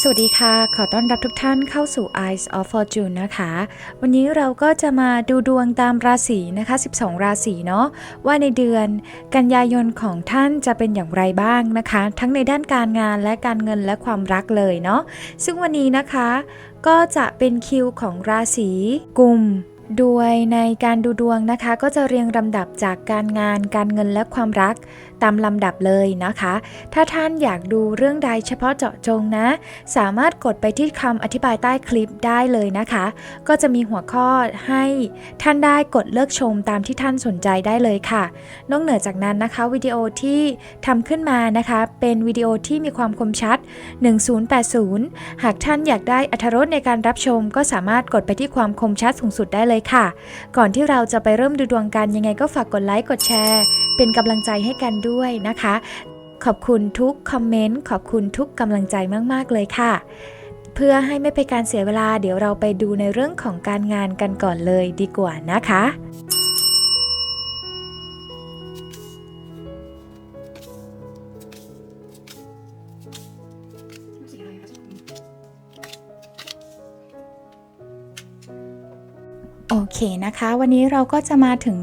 สวัสดีค่ะ ขอต้อนรับทุกท่านเข้าสู่ Eyes of Fortune นะคะ วันนี้เราก็จะมาดูดวงตามราศีนะคะ 12 ราศีเนาะ ว่าในเดือนกันยายนของท่านจะเป็นอย่างไรบ้างนะคะ ทั้งในด้านการงานและการเงินและความรักเลยเนาะ ซึ่งวันนี้นะคะก็จะเป็นคิวของราศีกุมดวยในการดูดวงนะคะ ก็จะเรียงลำดับจากการงานการเงินและความรัก ตามลำดับเลยนะคะ ถ้าท่านอยากดูเรื่องใดเฉพาะเจาะจงนะ สามารถกดไปที่คำอธิบายใต้คลิปได้เลยนะคะ ก็จะมีหัวข้อให้ท่านได้กดเลิกชมตามที่ท่านสนใจได้เลยค่ะ นอกเหนือจากนั้นนะคะวิดีโอที่ทำขึ้นมานะคะ เป็นวิดีโอที่มีความคมชัด 1080 หากท่านอยากได้อรรถรสในการรับชม ก็สามารถกดไปที่ความคมชัดสูงสุดได้เลยค่ะ ก่อนที่เราจะไปเริ่มดูดวงกันยังไงก็ฝากกดไลค์กดแชร์ เป็นกำลังใจให้กันด้วยนะคะ ขอบคุณทุกคอมเมนต์ขอบคุณทุกกำลังใจมาก ๆ เลยค่ะ เพื่อให้ไม่เป็นการเสียเวลาเดี๋ยวเราไปดูในเรื่องของการงานกันก่อนเลยดีกว่านะคะโอเคนะคะ วันนี้เราก็จะมาถึง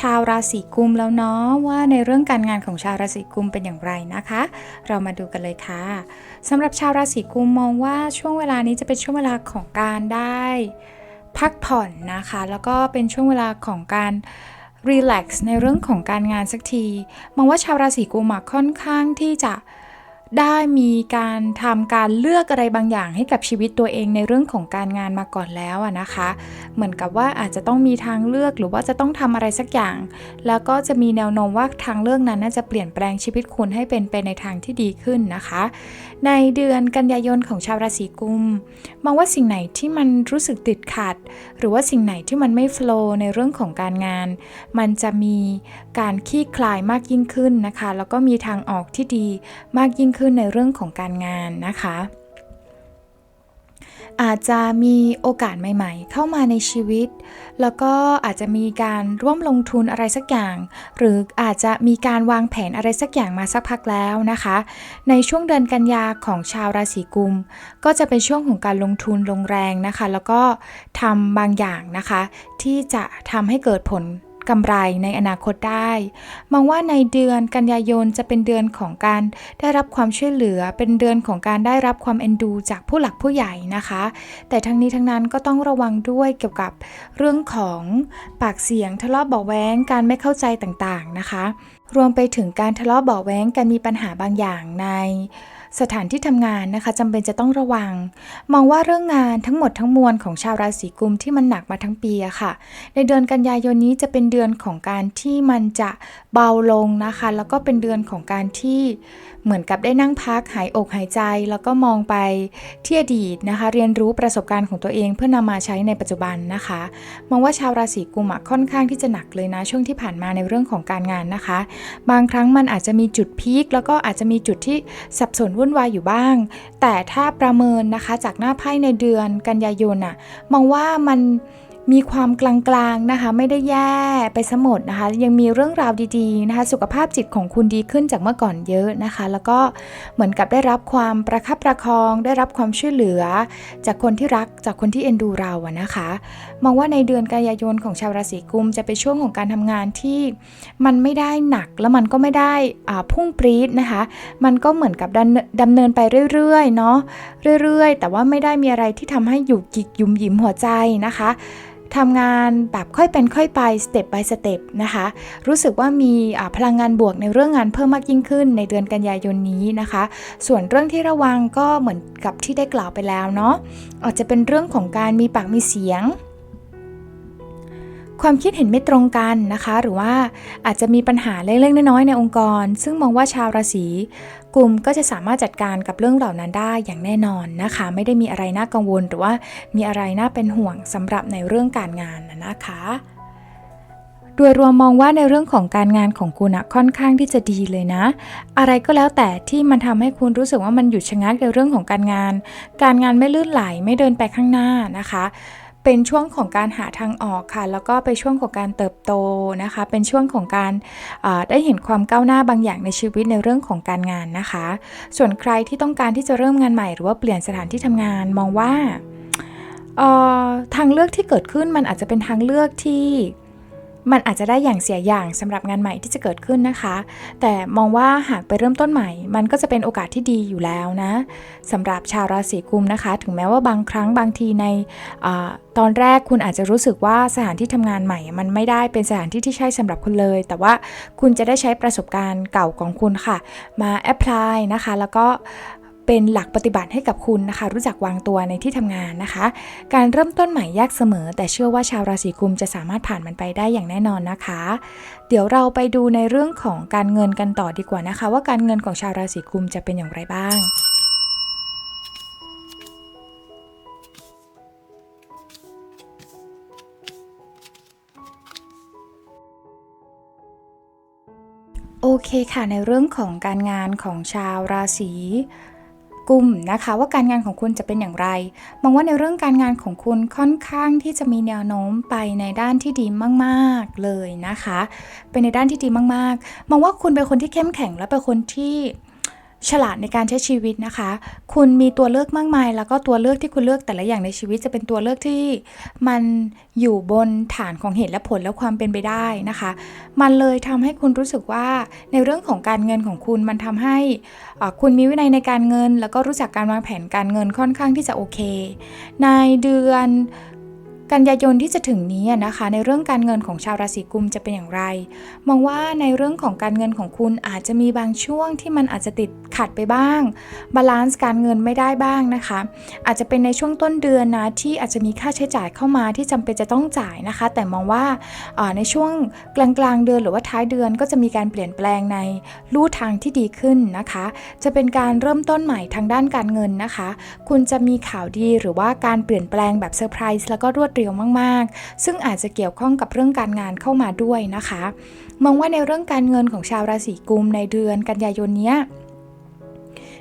ชาวราศีกุมแล้วเนาะว่าในเรื่องการงานของชาวราศีกุมเป็นอย่างไรนะคะ เรามาดูกันเลยค่ะสำหรับชาวราศีกุมมองว่าช่วงเวลานี้จะเป็นช่วงเวลาของการได้ พักผ่อนนะคะ แล้วก็เป็นช่วงเวลาของการรีแลกซ์ในเรื่องของการงานสักที มองว่าชาวราศีกุมค่อนข้างที่จะ ได้มีการทำการเลือกอะไรบางอย่างให้กับชีวิตตัวเองในเรื่องของการงานมาก่อนแล้วอะนะคะ เหมือนกับว่าอาจจะต้องมีทางเลือกหรือว่าจะต้องทำอะไรสักอย่าง แล้วก็จะมีแนวโน้มว่าทางเลือกนั้นน่าจะเปลี่ยนแปลงชีวิตคุณให้เป็นไปในทางที่ดีขึ้นนะคะ ในเดือนกันยายนของชาวราศีกุม มองว่าสิ่งไหนที่มันรู้สึกติดขัด หรือว่าสิ่งไหนที่มันไม่โฟล์ในเรื่องของการงาน มันจะมีการคลี่คลายมากยิ่งขึ้นนะคะ แล้วก็มีทางออกที่ดีมากยิ่งขึ้นในเรื่องของการงานนะคะ อาจจะมีโอกาสใหม่ ๆ เข้ามาในชีวิต แล้วก็อาจจะมีการร่วมลงทุนอะไรสักอย่าง หรืออาจจะมีการวางแผนอะไรสักอย่างมาสักพักแล้วนะคะ ในช่วงเดือนกันยาของชาวราศีกุม ก็จะเป็นช่วงของการลงทุนลงแรงนะคะ แล้วก็ทำบางอย่างนะคะ ที่จะทำให้เกิดผล กำไรในอนาคตได้ มองว่าในเดือนกันยายนจะเป็นเดือนของการได้รับความช่วยเหลือ เป็นเดือนของการได้รับความเอ็นดู จากผู้หลักผู้ใหญ่นะคะ แต่ทั้งนี้ทั้งนั้นก็ต้องระวังด้วยเกี่ยวกับเรื่องของปากเสียงทะเลาะเบาะแว้งการไม่เข้าใจต่างๆนะคะ รวมไปถึงการทะเลาะเบาะแว้งการมีปัญหาบางอย่างใน สถานที่ทำงานนะคะจำเป็นจะต้องระวัง มองว่าเรื่องงานทั้งหมดทั้งมวลของชาวราศีกุมที่มันหนักมาทั้งปีอะค่ะ ในเดือนกันยายนนี้จะเป็นเดือนของการที่มันจะเบาลงนะคะ แล้วก็เป็นเดือนของการที่เหมือนกับได้นั่งพักหายอกหายใจ แล้วก็มองไปที่อดีตนะคะ เรียนรู้ประสบการณ์ของตัวเองเพื่อนำมาใช้ในปัจจุบันนะคะ มองว่าชาวราศีกุมอะค่อนข้างที่จะหนักเลยนะช่วงที่ผ่านมาในเรื่องของการงานนะคะ บางครั้งมันอาจจะมีจุดพีคแล้วก็อาจจะมีจุดที่สับสนวุ่นวายอยู่บ้าง แต่ถ้าประเมินนะคะจากหน้าไพ่ในเดือนกันยายนอะมองว่ามัน มีความกลางๆนะคะ ไม่ได้แย่ไปสมดนะคะ ยังมีเรื่องราวดีๆนะคะ สุขภาพจิตของคุณดีขึ้นจากเมื่อก่อนเยอะนะคะ แล้วก็เหมือนกับได้รับความประคับประคอง ได้รับความช่วยเหลือ จากคนที่รักจากคนที่เอ็นดูเราอะนะคะ มองว่าในเดือนกันยายนของชาวราศีกุมจะเป็นช่วงของการทำงานที่มันไม่ได้หนักแล้วมันก็ไม่ได้พุ่งปรี๊ดนะคะ มันก็เหมือนกับดำเนินดำเนินไปเรื่อยๆเนาะเรื่อยๆ แต่ว่าไม่ได้มีอะไรที่ทำให้อยู่กิกยุมหยิมหัวใจนะคะ ทำงานแบบค่อยเป็นค่อยไปสเต็ป by สเต็ปนะคะ รู้สึกว่ามีพลังงานบวกในเรื่องงานเพิ่มมากยิ่งขึ้นในเดือนกันยายนนี้นะคะ ส่วนเรื่องที่ระวังก็เหมือนกับที่ได้กล่าวไปแล้วเนาะอาจจะเป็นเรื่องของการมีปากมีเสียง ความคิดเห็นไม่ตรงกันนะคะ หรือว่าอาจจะมีปัญหาเล็กๆน้อยๆในองค์กร ซึ่งมองว่าชาวราศีกลุ่มก็จะสามารถจัดการกับเรื่องเหล่านั้นได้อย่างแน่นอนนะคะ ไม่ได้มีอะไรน่ากังวลหรือว่ามีอะไรน่าเป็นห่วงสำหรับในเรื่องการงานนะคะโดยรวมมองว่าในเรื่องของการงานของคุณอะค่อนข้างที่จะดีเลยนะ อะไรก็แล้วแต่ที่มันทำให้คุณรู้สึกว่ามันหยุดชะงักในเรื่องของการงาน การงานไม่ลื่นไหลไม่เดินไปข้างหน้านะคะ เป็นช่วงของการหาทางออกค่ะ แล้วก็เป็นช่วงของการเติบโตนะคะ เป็นช่วงของการได้เห็นความก้าวหน้าบางอย่างในชีวิตในเรื่องของการงานนะคะ ส่วนใครที่ต้องการที่จะเริ่มงานใหม่ หรือว่าเปลี่ยนสถานที่ทำงานมองว่าทางเลือกที่เกิดขึ้นมันอาจจะเป็นทางเลือกที่ มันอาจจะได้อย่างเสียอย่างสำหรับงานใหม่ที่จะเกิดขึ้นนะคะ แต่มองว่าหากไปเริ่มต้นใหม่ มันก็จะเป็นโอกาสที่ดีอยู่แล้วนะสำหรับชาวราศีกุมนะคะ ถึงแม้ว่าบางครั้งบางทีในอตอนแรกคุณอาจจะรู้สึกว่าสถานที่ทำงานใหม่ มันไม่ได้เป็นสถานที่ที่ใช่สำหรับคุณเลย แต่ว่าคุณจะได้ใช้ประสบการณ์เก่าของคุณค่ะ มาแอพพลายนะคะ แล้วก็ เป็นหลักปฏิบัติให้กับคุณนะคะ รู้จักวางตัวในที่ทำงานนะคะ การเริ่มต้นใหม่ยากเสมอ แต่เชื่อว่าชาวราศีกุมจะสามารถผ่านมันไปได้อย่างแน่นอนนะคะ เดี๋ยวเราไปดูในเรื่องของการเงินกันต่อดีกว่านะคะ ว่าการเงินของชาวราศีกุมจะเป็นอย่างไรบ้างโอเคค่ะในเรื่องของการงานของชาวราศี กุมนะคะ ว่าการงานของคุณจะเป็นอย่างไร มองว่าในเรื่องการงานของคุณค่อนข้างที่จะมีแนวโน้มไปในด้านที่ดีมากๆเลยนะคะ เป็นในด้านที่ดีมากๆ มองว่าคุณเป็นคนที่เข้มแข็งและเป็นคนที่ ฉลาดในการใช้ชีวิตนะคะ คุณมีตัวเลือกมากมาย แล้วก็ตัวเลือกที่คุณเลือกแต่ละอย่างในชีวิตจะเป็นตัวเลือกที่มันอยู่บนฐานของเหตุและผลและความเป็นไปได้นะคะ มันเลยทำให้คุณรู้สึกว่าในเรื่องของการเงินของคุณมันทำให้คุณมีวินัยในการเงิน แล้วก็รู้จักการวางแผนการเงินค่อนข้างที่จะโอเค ในเดือน กันยายนที่จะถึงนี้นะคะ ในเรื่องการเงินของชาวราศีกุมจะเป็นอย่างไร มองว่าในเรื่องของการเงินของคุณอาจจะมีบางช่วงที่มันอาจจะติดขัดไปบ้าง บาลานซ์การเงินไม่ได้บ้างนะคะ อาจจะเป็นในช่วงต้นเดือนนะที่อาจจะมีค่าใช้จ่ายเข้ามาที่จำเป็นจะต้องจ่ายนะคะ แต่มองว่าในช่วงกลางกลางเดือนหรือว่าท้ายเดือนก็จะมีการเปลี่ยนแปลงในลู่ทางที่ดีขึ้นนะคะ จะเป็นการเริ่มต้นใหม่ทางด้านการเงินนะคะ คุณจะมีข่าวดีหรือว่าการเปลี่ยนแปลงแบบเซอร์ไพรส์แล้วก็รวดเร็วมากๆ ซึ่งอาจจะเกี่ยวข้องกับเรื่องการงานเข้ามาด้วยนะคะ มองว่าในเรื่องการเงินของชาวราศีกุมในเดือนกันยายนนี้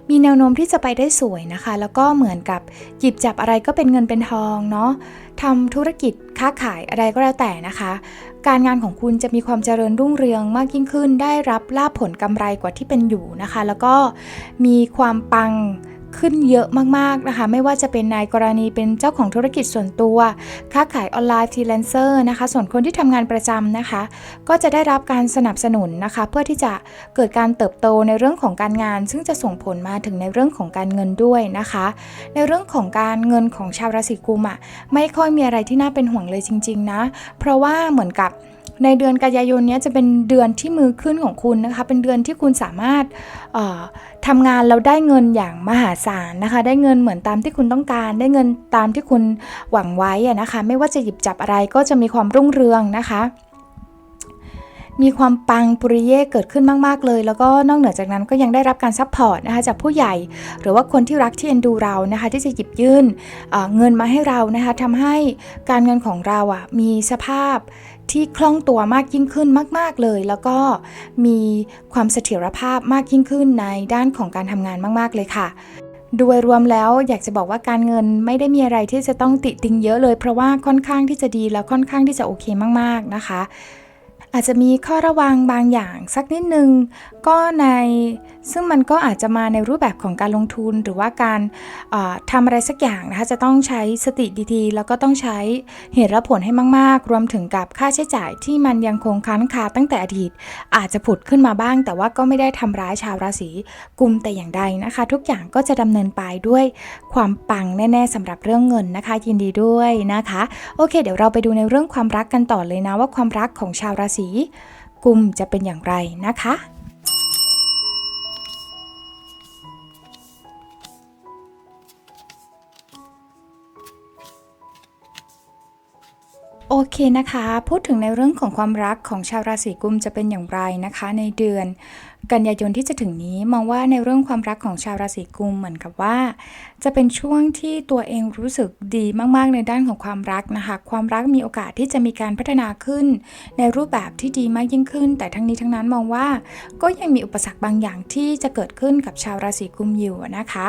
มีแนวโน้มที่จะไปได้สวยนะคะ แล้วก็เหมือนกับหยิบจับอะไรก็เป็นเงินเป็นทองเนาะทำธุรกิจค้าขายอะไรก็แล้วแต่นะคะ การงานของคุณจะมีความเจริญรุ่งเรืองมากยิ่งขึ้น ได้รับลาบผลกำไรกว่าที่เป็นอยู่นะคะ แล้วก็มีความปัง ขึ้นเยอะมากๆนะคะ ไม่ว่าจะเป็นในกรณีเป็นเจ้าของธุรกิจส่วนตัว ค้าขายออนไลน์ฟรีแลนเซอร์นะคะ ส่วนคนที่ทำงานประจำนะคะ ก็จะได้รับการสนับสนุนนะคะ เพื่อที่จะเกิดการเติบโตในเรื่องของการงาน ซึ่งจะส่งผลมาถึงในเรื่องของการเงินด้วยนะคะ ในเรื่องของการเงินของชาวราศีกุมอะไม่ค่อยมีอะไรที่น่าเป็นห่วงเลยจริง ๆ นะ เพราะว่าเหมือนกับ ในเดือนกันยายนนี้จะเป็นเดือนที่มือขึ้นของคุณนะคะ เป็นเดือนที่คุณสามารถทำงานแล้วได้เงินอย่างมหาศาลนะคะ ได้เงินเหมือนตามที่คุณต้องการ ได้เงินตามที่คุณหวังไว้นะคะ ไม่ว่าจะหยิบจับอะไรก็จะมีความรุ่งเรืองนะคะมีความปังปุริเย่เกิดขึ้นมาก ๆ เลย แล้วก็นอกเหนือจากนั้นก็ยังได้รับการซัพพอร์ตนะคะจากผู้ใหญ่ หรือว่าคนที่รักที่เอ็นดูเรานะคะ ที่จะหยิบยื่นเงินมาให้เรานะคะทำให้การเงินของเราอะมีสภาพ ที่คล่องตัวมากยิ่งขึ้นมาก ๆเลย แล้วก็มีความเสถียรภาพมากยิ่งขึ้นในด้านของการทำงานมาก ๆ เลยค่ะ โดยรวมแล้วอยากจะบอกว่าการเงินไม่ได้มีอะไรที่จะต้องติติงเยอะเลย เพราะว่าค่อนข้างที่จะดีแล้วค่อนข้างที่จะโอเคมาก ๆ นะคะ อาจจะมีข้อระวังบางอย่างสักนิดนึง ก็ในซึ่งมันก็อาจจะมาในรูปแบบของการลงทุนหรือว่าการทำอะไรสักอย่างนะคะจะต้องใช้สติดีๆ แล้วก็ต้องใช้เหตุและผลให้มากๆ รวมถึงกับค่าใช้จ่ายที่มันยังคงค้างคาตั้งแต่อดีต อาจจะผุดขึ้นมาบ้าง แต่ว่าก็ไม่ได้ทำร้ายชาวราศีกุมแต่อย่างใดนะคะ ทุกอย่างก็จะดำเนินไปด้วยความปังแน่ๆสำหรับเรื่องเงินนะคะยินดีด้วยนะคะ โอเค เดี๋ยวเราไปดูในเรื่องความรักกันต่อเลยนะว่าความรักของชาวราศีกุมจะเป็นอย่างไรนะคะ โอเคนะคะ พูดถึงในเรื่องของความรักของชาวราศีกุมจะเป็นอย่างไรนะคะ ในเดือน กันยายนที่จะถึงนี้มองว่าในเรื่องความรักของชาวราศีกุมเหมือนกับว่า จะเป็นช่วงที่ตัวเองรู้สึกดีมากๆ ในด้านของความรักนะคะ ความรักมีโอกาสที่จะมีการพัฒนาขึ้น ในรูปแบบที่ดีมากยิ่งขึ้น แต่ทั้งนี้ทั้งนั้นมองว่า ก็ยังมีอุปสรรคบางอย่างที่จะเกิดขึ้นกับชาวราศีกุมอยู่นะคะ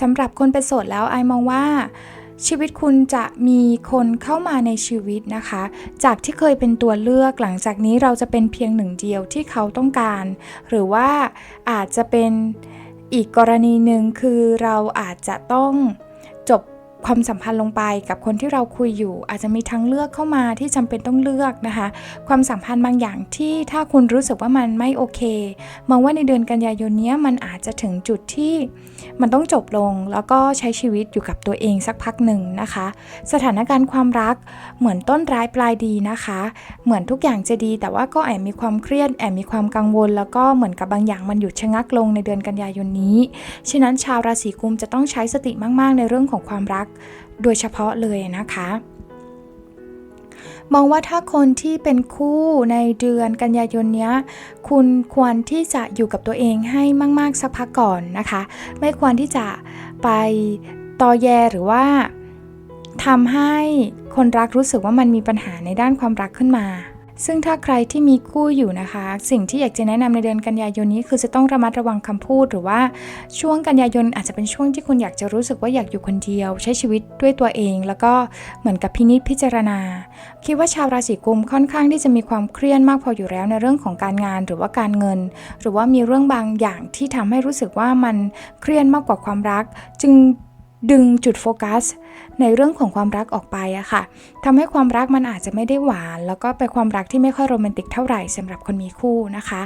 สำหรับคนเป็นโสดแล้วไอมองว่า ชีวิตคุณจะมีคนเข้ามาในชีวิตนะคะ จากที่เคยเป็นตัวเลือกหลังจากนี้เราจะเป็นเพียงหนึ่งเดียวที่เขาต้องการ หรือว่าอาจจะเป็นอีกกรณีหนึ่งคือเราอาจจะต้อง ความสัมพันธ์ลงไปกับคนที่เราคุยอยู่ อาจจะมีทางเลือกเข้ามาที่จำเป็นต้องเลือกนะคะ ความสัมพันธ์บางอย่างที่ถ้าคุณรู้สึกว่ามันไม่โอเค มองว่าในเดือนกันยายนนี้มันอาจจะถึงจุดที่มันต้องจบลง แล้วก็ใช้ชีวิตอยู่กับตัวเองสักพักหนึ่งนะคะ สถานการณ์ความรักเหมือนต้นร้ายปลายดีนะคะ เหมือนทุกอย่างจะดี แต่ว่าก็แอบมีความเครียดแอบมีความกังวล แล้วก็เหมือนกับบางอย่างมันหยุดชะงักลงในเดือนกันยายนนี้ ฉะนั้นชาวราศีกุมจะต้องใช้สติมากๆ ในเรื่องของความรักโดยเฉพาะเลยนะคะ มองว่าถ้าคนที่เป็นคู่ในเดือนกันยายนนี้คุณควรที่จะอยู่กับตัวเองให้มากๆสักพักก่อนนะคะ ไม่ควรที่จะไปตอแยหรือว่าทำให้คนรักรู้สึกว่ามันมีปัญหาในด้านความรักขึ้นมา ซึ่งถ้าใครที่มีคู่อยู่นะคะ สิ่งที่อยากจะแนะนำในเดือนกันยายนนี้คือจะต้องระมัดระวังคำพูด หรือว่าช่วงกันยายนอาจจะเป็นช่วงที่คุณอยากจะรู้สึกว่าอยากอยู่คนเดียว ใช้ชีวิตด้วยตัวเอง แล้วก็เหมือนกับพินิจพิจารณา คิดว่าชาวราศีกุมค่อนข้างที่จะมีความเครียดมากพออยู่แล้วในเรื่องของการงานหรือว่าการเงิน หรือว่ามีเรื่องบางอย่างที่ทำให้รู้สึกว่ามันเครียดมากกว่าความรัก จึงดึงจุดโฟกัส ในเรื่องของความรักออกไปอะค่ะทำให้ความรักมันอาจจะไม่ได้หวาน แล้วก็เป็นความรักที่ไม่ค่อยโรแมนติกเท่าไหร่สำหรับคนมีคู่นะคะ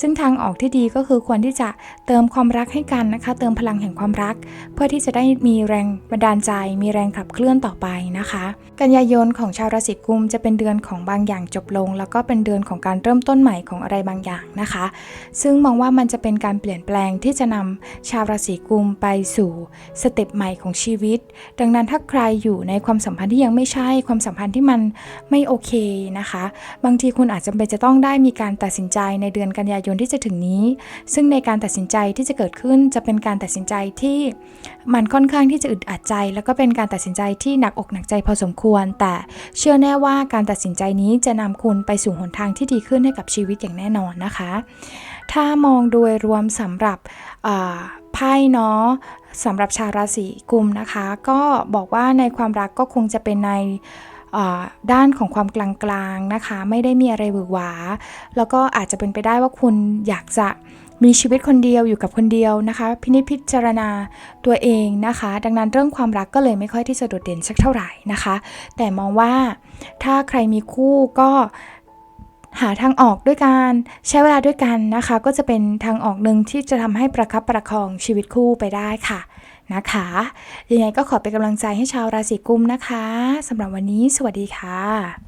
ซึ่งทางออกที่ดีก็คือควรที่จะเติมความรักให้กันนะคะ เติมพลังแห่งความรัก เพื่อที่จะได้มีแรงบันดาลใจ มีแรงขับเคลื่อนต่อไปนะคะ กันยายนของชาวราศีกุมจะเป็นเดือนของบางอย่างจบลง แล้วก็เป็นเดือนของการเริ่มต้นใหม่ของอะไรบางอย่างนะคะ ซึ่งมองว่ามันจะเป็นการเปลี่ยนแปลงที่จะนำชาวราศีกุมไปสู่สเต็ปใหม่ของชีวิต ดังนั้นถ้าใครอยู่ในความสัมพันธ์ที่ยังไม่ใช่ความสัมพันธ์ที่มันไม่โอเคนะคะ บางทีคุณอาจจะเป็นจะต้องได้มีการตัดสินใจในเดือนกันยายนที่จะถึงนี้ ซึ่งในการตัดสินใจที่จะเกิดขึ้นจะเป็นการตัดสินใจที่มันค่อนข้างที่จะอึดอัดใจ แล้วก็เป็นการตัดสินใจที่หนักอกหนักใจพอสมควร แต่เชื่อแน่ว่าการตัดสินใจนี้จะนำคุณไปสู่หนทางที่ดีขึ้นให้กับชีวิตอย่างแน่นอนนะคะ ถ้ามองโดยรวมสำหรับ ไพ่เนาะสำหรับชาวราศีกุมนะคะ ก็บอกว่าในความรักก็คงจะเป็นในด้านของความกลางๆนะคะ ไม่ได้มีอะไรหวือหวา แล้วก็อาจจะเป็นไปได้ว่าคุณอยากจะมีชีวิตคนเดียวอยู่กับคนเดียวนะคะ พินิจพิจารณาตัวเองนะคะ ดังนั้นเรื่องความรักก็เลยไม่ค่อยที่จะโดดเด่นสักเท่าไหร่นะคะ แต่มองว่าถ้าใครมีคู่ก็ หาทางออกด้วยการใช้เวลาด้วยกันนะคะ ก็จะเป็นทางออกหนึ่งที่จะทำให้ประคับประคองชีวิตคู่ไปได้ค่ะนะคะยังไงก็ขอเป็นกำลังใจให้ชาวราศีกุมนะคะสำหรับวันนี้ สวัสดีค่ะ